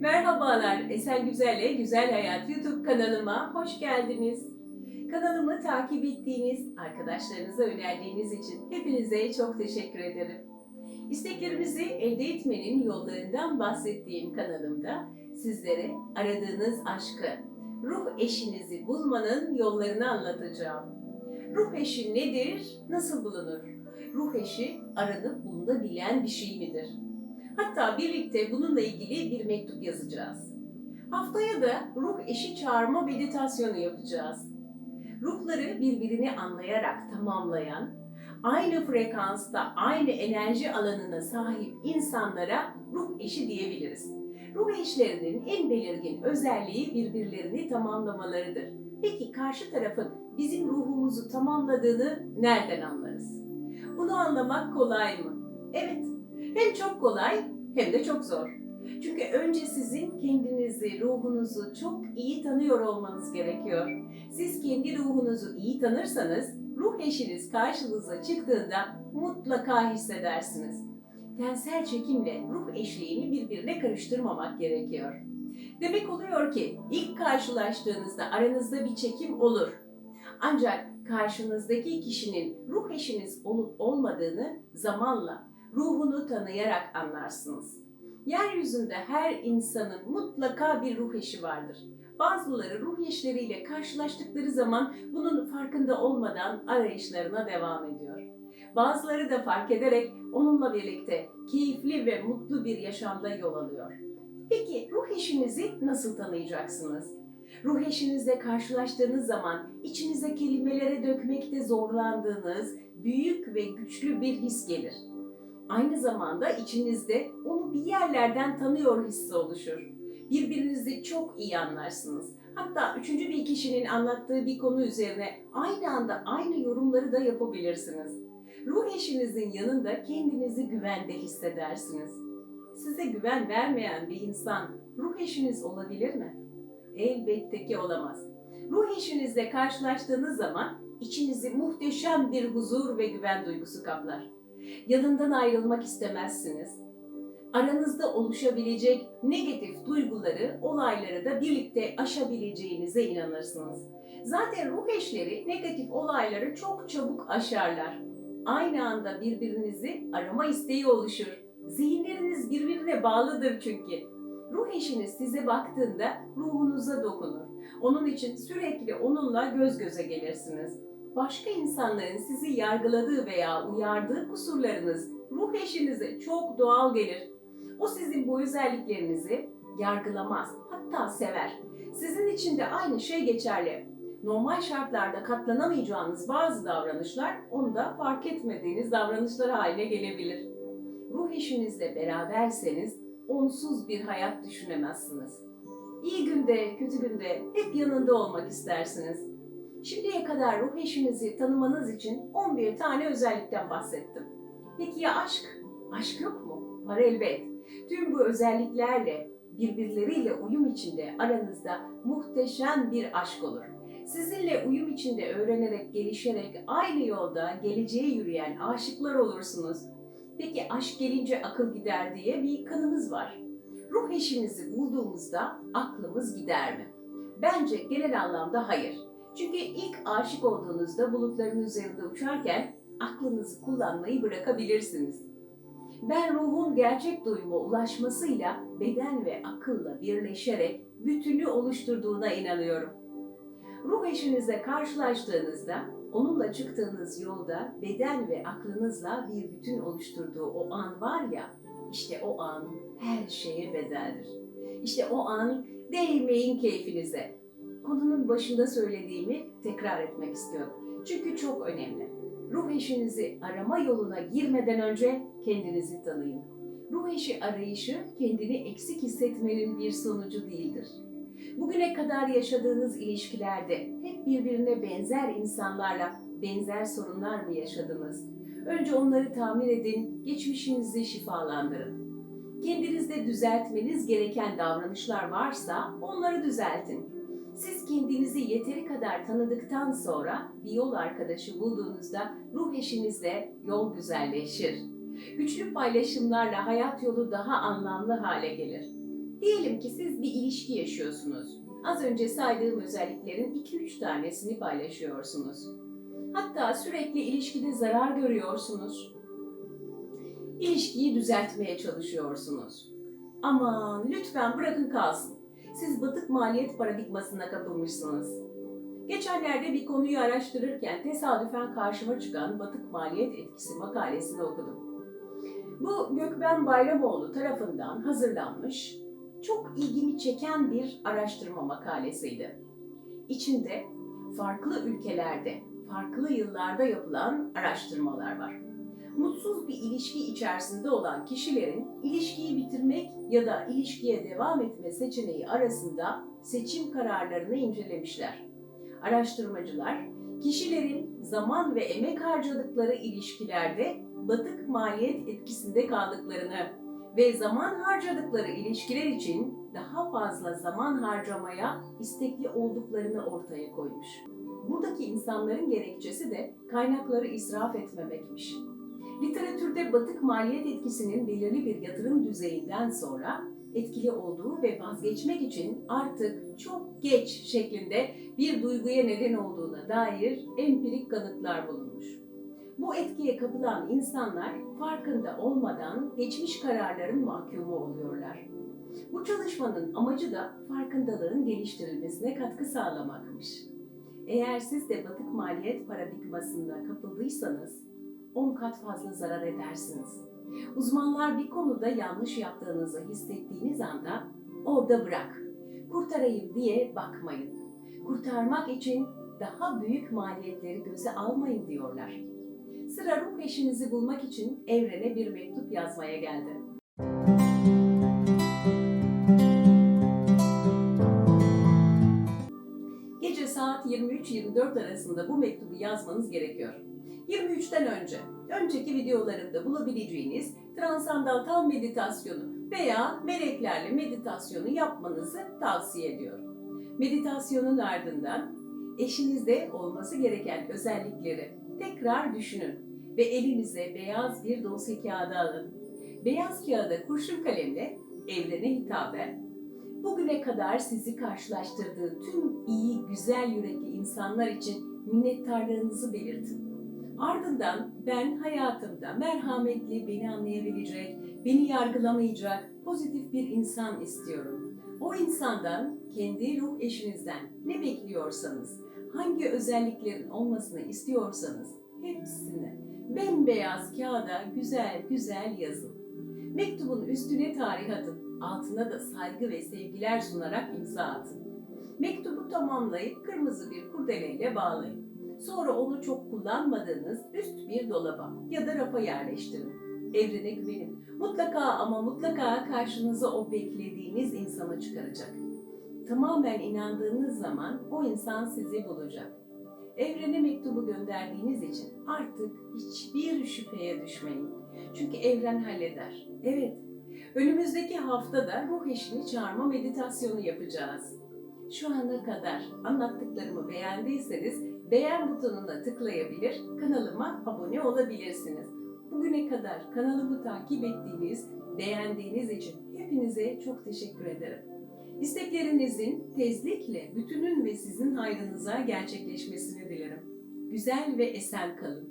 Merhabalar, Esen Güzel'le Güzel Hayat YouTube kanalıma hoş geldiniz. Kanalımı takip ettiğiniz, arkadaşlarınıza önerdiğiniz için hepinize çok teşekkür ederim. İsteklerimizi elde etmenin yollarından bahsettiğim kanalımda sizlere aradığınız aşkı, ruh eşinizi bulmanın yollarını anlatacağım. Ruh eşi nedir, nasıl bulunur? Ruh eşi aranıp bulunabilen bir şey midir? Hatta birlikte bununla ilgili bir mektup yazacağız. Haftaya da ruh eşi çağırma meditasyonu yapacağız. Ruhları birbirini anlayarak tamamlayan, aynı frekansta, aynı enerji alanına sahip insanlara ruh eşi diyebiliriz. Ruh eşlerinin en belirgin özelliği birbirlerini tamamlamalarıdır. Peki karşı tarafın bizim ruhumuzu tamamladığını nereden anlarız? Bunu anlamak kolay mı? Evet, hem çok kolay hem de çok zor. Çünkü önce sizin kendinizi, ruhunuzu çok iyi tanıyor olmanız gerekiyor. Siz kendi ruhunuzu iyi tanırsanız, ruh eşiniz karşınıza çıktığında mutlaka hissedersiniz. Tensel çekimle ruh eşliğini birbirine karıştırmamak gerekiyor. Demek oluyor ki ilk karşılaştığınızda aranızda bir çekim olur. Ancak karşınızdaki kişinin ruh eşiniz olup olmadığını zamanla ruhunu tanıyarak anlarsınız. Yeryüzünde her insanın mutlaka bir ruh eşi vardır. Bazıları ruh eşleriyle karşılaştıkları zaman bunun farkında olmadan arayışlarına devam ediyor. Bazıları da fark ederek onunla birlikte keyifli ve mutlu bir yaşamda yol alıyor. Peki ruh eşinizi nasıl tanıyacaksınız? Ruh eşinizle karşılaştığınız zaman içinize kelimelere dökmekte zorlandığınız büyük ve güçlü bir his gelir. Aynı zamanda içinizde onu bir yerlerden tanıyor hissi oluşur. Birbirinizi çok iyi anlarsınız. Hatta üçüncü bir kişinin anlattığı bir konu üzerine aynı anda aynı yorumları da yapabilirsiniz. Ruh eşinizin yanında kendinizi güvende hissedersiniz. Size güven vermeyen bir insan ruh eşiniz olabilir mi? Elbette ki olamaz. Ruh eşinizle karşılaştığınız zaman içinizi muhteşem bir huzur ve güven duygusu kaplar. Yanından ayrılmak istemezsiniz. Aranızda oluşabilecek negatif duyguları, olayları da birlikte aşabileceğinize inanırsınız. Zaten ruh eşleri negatif olayları çok çabuk aşarlar. Aynı anda birbirinizi arama isteği oluşur. Zihinleriniz birbirine bağlıdır çünkü. Ruh eşiniz size baktığında ruhunuza dokunur. Onun için sürekli onunla göz göze gelirsiniz. Başka insanların sizi yargıladığı veya uyardığı kusurlarınız ruh eşinize çok doğal gelir. O sizin bu özelliklerinizi yargılamaz, hatta sever. Sizin için de aynı şey geçerli. Normal şartlarda katlanamayacağınız bazı davranışlar onda fark etmediğiniz davranışlar haline gelebilir. Ruh eşinizle beraberseniz onsuz bir hayat düşünemezsiniz. İyi günde, kötü günde hep yanında olmak istersiniz. Şimdiye kadar ruh eşinizi tanımanız için 11 tane özellikten bahsettim. Peki ya aşk? Aşk yok mu? Var elbet. Tüm bu özelliklerle birbirleriyle uyum içinde aranızda muhteşem bir aşk olur. Sizinle uyum içinde öğrenerek, gelişerek aynı yolda geleceğe yürüyen aşıklar olursunuz. Peki aşk gelince akıl gider diye bir kanımız var. Ruh eşinizi bulduğumuzda aklımız gider mi? Bence genel anlamda hayır. Çünkü ilk aşık olduğunuzda bulutların üzerinde uçarken aklınızı kullanmayı bırakabilirsiniz. Ben ruhun gerçek duyuma ulaşmasıyla beden ve akılla birleşerek bütünü oluşturduğuna inanıyorum. Ruh eşinizle karşılaştığınızda onunla çıktığınız yolda beden ve aklınızla bir bütün oluşturduğu o an var ya, işte o an her şeye bedeldir. İşte o an değmeyin keyfinize. Konunun başında söylediğimi tekrar etmek istiyorum. Çünkü çok önemli. Ruh eşinizi arama yoluna girmeden önce kendinizi tanıyın. Ruh eşi arayışı kendini eksik hissetmenin bir sonucu değildir. Bugüne kadar yaşadığınız ilişkilerde hep birbirine benzer insanlarla benzer sorunlar mı yaşadınız? Önce onları tamir edin, geçmişinizi şifalandırın. Kendinizde düzeltmeniz gereken davranışlar varsa onları düzeltin. Siz kendinizi yeteri kadar tanıdıktan sonra bir yol arkadaşı bulduğunuzda ruh eşinizle yol güzelleşir. Güçlü paylaşımlarla hayat yolu daha anlamlı hale gelir. Diyelim ki siz bir ilişki yaşıyorsunuz. Az önce saydığım özelliklerin 2-3 tanesini paylaşıyorsunuz. Hatta sürekli ilişkide zarar görüyorsunuz. İlişkiyi düzeltmeye çalışıyorsunuz. Aman lütfen bırakın kalsın. Siz batık maliyet paradigmasına kapılmışsınız. Geçenlerde bir konuyu araştırırken tesadüfen karşıma çıkan batık maliyet etkisi makalesini okudum. Bu Gökben Bayramoğlu tarafından hazırlanmış, çok ilgimi çeken bir araştırma makalesiydi. İçinde farklı ülkelerde, farklı yıllarda yapılan araştırmalar var. Mutsuz bir ilişki içerisinde olan kişilerin ilişkiyi bitirmek ya da ilişkiye devam etme seçeneği arasında seçim kararlarını incelemişler. Araştırmacılar, kişilerin zaman ve emek harcadıkları ilişkilerde batık maliyet etkisinde kaldıklarını ve zaman harcadıkları ilişkiler için daha fazla zaman harcamaya istekli olduklarını ortaya koymuş. Buradaki insanların gerekçesi de kaynakları israf etmemekmiş. Literatürde batık maliyet etkisinin belirli bir yatırım düzeyinden sonra etkili olduğu ve vazgeçmek için artık çok geç şeklinde bir duyguya neden olduğuna dair empirik kanıtlar bulunmuş. Bu etkiye kapılan insanlar farkında olmadan geçmiş kararların mahkumu oluyorlar. Bu çalışmanın amacı da farkındalığın geliştirilmesine katkı sağlamakmış. Eğer siz de batık maliyet paradigmasında kapıldıysanız 10 kat fazla zarar edersiniz. Uzmanlar bir konuda yanlış yaptığınızı hissettiğiniz anda orada bırak. Kurtarayım diye bakmayın. Kurtarmak için daha büyük maliyetleri göze almayın diyorlar. Sıra ruh eşinizi bulmak için evrene bir mektup yazmaya geldi. Gece saat 23-24 arasında bu mektubu yazmanız gerekiyor. 23'ten önce, önceki videolarımda bulabileceğiniz transandantal meditasyonu veya meleklerle meditasyonu yapmanızı tavsiye ediyorum. Meditasyonun ardından eşinizde olması gereken özellikleri tekrar düşünün ve elinize beyaz bir dosya kağıdı alın. Beyaz kağıda kurşun kalemle evrene hitaben bugüne kadar sizi karşılaştırdığı tüm iyi, güzel yürekli insanlar için minnettarlığınızı belirtin. Ardından ben hayatımda merhametli, beni anlayabilecek, beni yargılamayacak pozitif bir insan istiyorum. O insandan, kendi ruh eşinizden ne bekliyorsanız, hangi özelliklerin olmasını istiyorsanız hepsini bembeyaz kağıda güzel güzel yazın. Mektubun üstüne tarih atın, altına da saygı ve sevgiler sunarak imza atın. Mektubu tamamlayıp kırmızı bir kurdeleyle bağlayın. Sonra onu çok kullanmadığınız üst bir dolaba ya da rafa yerleştirin. Evrene güvenin. Mutlaka ama mutlaka karşınıza o beklediğiniz insanı çıkaracak. Tamamen inandığınız zaman o insan sizi bulacak. Evrene mektubu gönderdiğiniz için artık hiçbir şüpheye düşmeyin. Çünkü evren halleder. Evet, önümüzdeki haftada ruh eşini çağırma meditasyonu yapacağız. Şu ana kadar anlattıklarımı beğendiyseniz beğen butonuna tıklayabilir, kanalıma abone olabilirsiniz. Bugüne kadar kanalımı takip ettiğiniz, beğendiğiniz için hepinize çok teşekkür ederim. İsteklerinizin tezlikle bütünün ve sizin hayrınıza gerçekleşmesini dilerim. Güzel ve esen kalın.